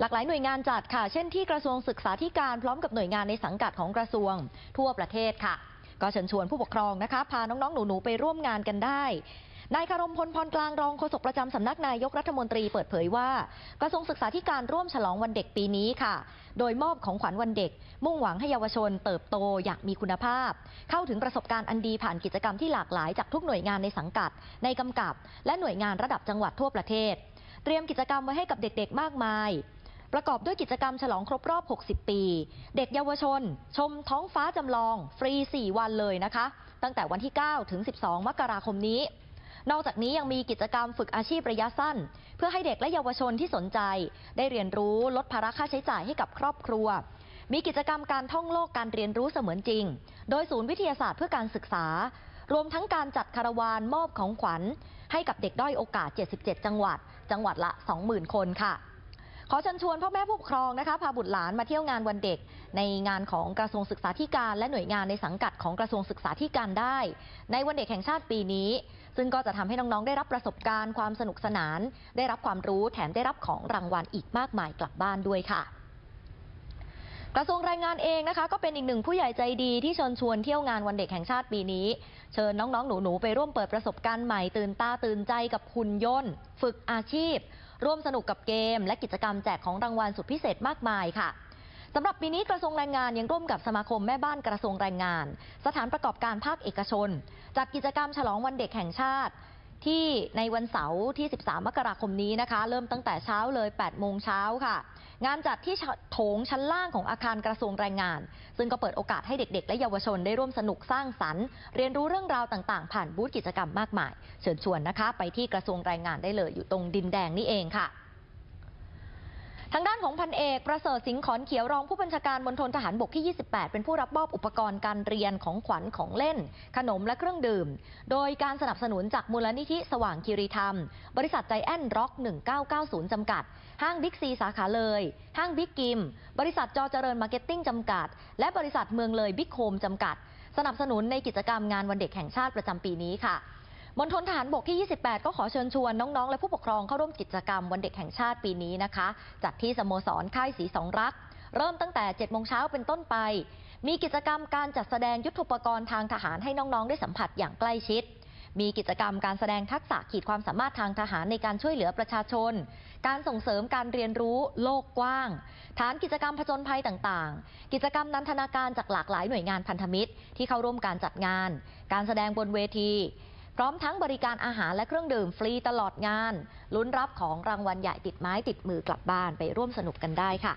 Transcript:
หลากหลายหน่วยงานจัดค่ะ เช่นที่กระทรวงศึกษาธิการพร้อมกับหน่วยงานในสังกัดของกระทรวงทั่วประเทศค่ะ ก็เชิญชวนผู้ปกครองนะคะ พาน้องๆ หนูๆ ไปร่วมงานกันได้นายคารมพลพรกลางรองโฆษกประจำสำนักนายกรัฐมนตรีเปิดเผยว่า กระทรวงศึกษาธิการร่วมฉลองวันเด็กปีนี้ค่ะ โดยมอบของขวัญวันเด็ก มุ่งหวังให้เยาวชนเติบโตอย่างมีคุณภาพ เข้าถึงประสบการณ์อันดีผ่านกิจกรรมที่หลากหลายจากทุกหน่วยงานในสังกัด ในกำกับ และหน่วยงานระดับจังหวัดทั่วประเทศ เตรียมกิจกรรมไว้ให้กับเด็กๆ มากมาย ประกอบด้วยกิจกรรมฉลองครบรอบ 60 ปี เด็กเยาวชน ชมท้องฟ้าจำลอง ฟรี 4 วันเลยนะคะ ตั้งแต่วันที่ 9 ถึง 12 มกราคมนี้ นอกจากนี้ยังมีกิจกรรมฝึกอาชีพระยะสั้น เพื่อให้เด็กและเยาวชนที่สนใจ ได้เรียนรู้ลดภาระค่าใช้จ่ายให้กับครอบครัว มีกิจกรรมการท่องโลกการเรียนรู้เสมือนจริง โดยศูนย์วิทยาศาสตร์เพื่อการศึกษารวมทั้งการจัดคาราวานมอบของขวัญ ให้กับเด็กด้อยโอกาส 77 จังหวัด จังหวัดละ 20,000 คนค่ะ ขอเชิญชวนพ่อแม่ผู้ปกครองนะคะพาบุตรหลานมาเที่ยวงานวันเด็ก ในงานของกระทรวงศึกษาธิการ และหน่วยงานในสังกัดของกระทรวงศึกษาธิการได้ ในวันเด็กแห่งชาติปีนี้ ซึ่งก็จะทำให้น้องๆได้รับประสบการณ์ความสนุกสนาน ได้รับความรู้แถมได้รับของรางวัลอีกมากมายกลับบ้านด้วยค่ะกระทรวงแรงงานเองนะคะ ก็เป็นอีกหนึ่งผู้ใหญ่ใจดีที่เชิญชวนเที่ยวงานวันเด็กแห่งชาติปีนี้ เชิญน้องๆ หนูๆ ไปร่วมเปิดประสบการณ์ใหม่ตื่นตาตื่นใจกับหุ่นยนต์ ฝึกอาชีพ ร่วมสนุกกับเกม และกิจกรรมแจกของรางวัลสุดพิเศษมากมายค่ะสำหรับปีนี้กระทรวงแรงงานยังร่วมกับสมาคมแม่บ้านกระทรวงแรงงาน สถานประกอบการภาคเอกชน จัดกิจกรรมฉลองวันเด็กแห่งชาติ ที่ในวันเสาร์ที่ 13 มกราคมนี้นะคะ เริ่มตั้งแต่เช้าเลย 8 โมงเช้าค่ะ งานจัดที่โถงชั้นล่างของอาคารกระทรวงแรงงาน ซึ่งก็เปิดโอกาสให้เด็ก ๆ และเยาวชนได้ร่วมสนุกสร้างสรรค์ เรียนรู้เรื่องราวต่างๆ ผ่านบูธกิจกรรมมากมาย เชิญชวนนะคะ ไปที่กระทรวงแรงงานได้เลยอยู่ตรงดินแดงนี่เองค่ะางด้านของพันเอกประเสริฐสิงห์ขอนเขียวรองผู้บัญชาการมณฑลทหารบกที่ 28 เป็นผู้รับมอบอุปกรณ์การเรียนของขวัญของเล่น ขนมและเครื่องดื่ม โดยการสนับสนุนจากมูลนิธิสว่างคีรีธรรม บริษัทใจแอนร็อก 1990 จำกัด ห้างบิ๊กซีสาขาเลย ห้างบิ๊กกิม บริษัทจอเจริญมาร์เก็ตติ้งจำกัด และบริษัทเมืองเลยบิ๊กโฮมจำกัด สนับสนุนในกิจกรรมงานวันเด็กแห่งชาติประจำปีนี้ค่ะ มณฑลทหารบกที่ 28 ก็ขอเชิญชวนน้องๆ และผู้ปกครองเข้าร่วมกิจกรรมวันเด็กแห่งชาติปีนี้นะคะ จัดที่สโมสรค่ายสีสองรัก เริ่มตั้งแต่ 7 โมงเช้าเป็นต้นไป มีกิจกรรมการจัดแสดงยุทโธปกรณ์ทางทหารให้น้องๆ ได้สัมผัสอย่างใกล้ชิด มีกิจกรรมการแสดงทักษะขีดความสามารถทางทหารในการช่วยเหลือประชาชน การส่งเสริมการเรียนรู้โลกกว้าง ฐานกิจกรรมผจญภัยต่างๆ กิจกรรมนันทนาการจากหลากหลายหน่วยงานพันธมิตร ที่เข้าร่วมการจัดงาน การแสดงบนเวที พร้อมทั้งบริการอาหารและเครื่องดื่มฟรีตลอดงานลุ้นรับของรางวัลใหญ่ติดไม้ติดมือกลับบ้านไปร่วมสนุกกันได้ค่ะ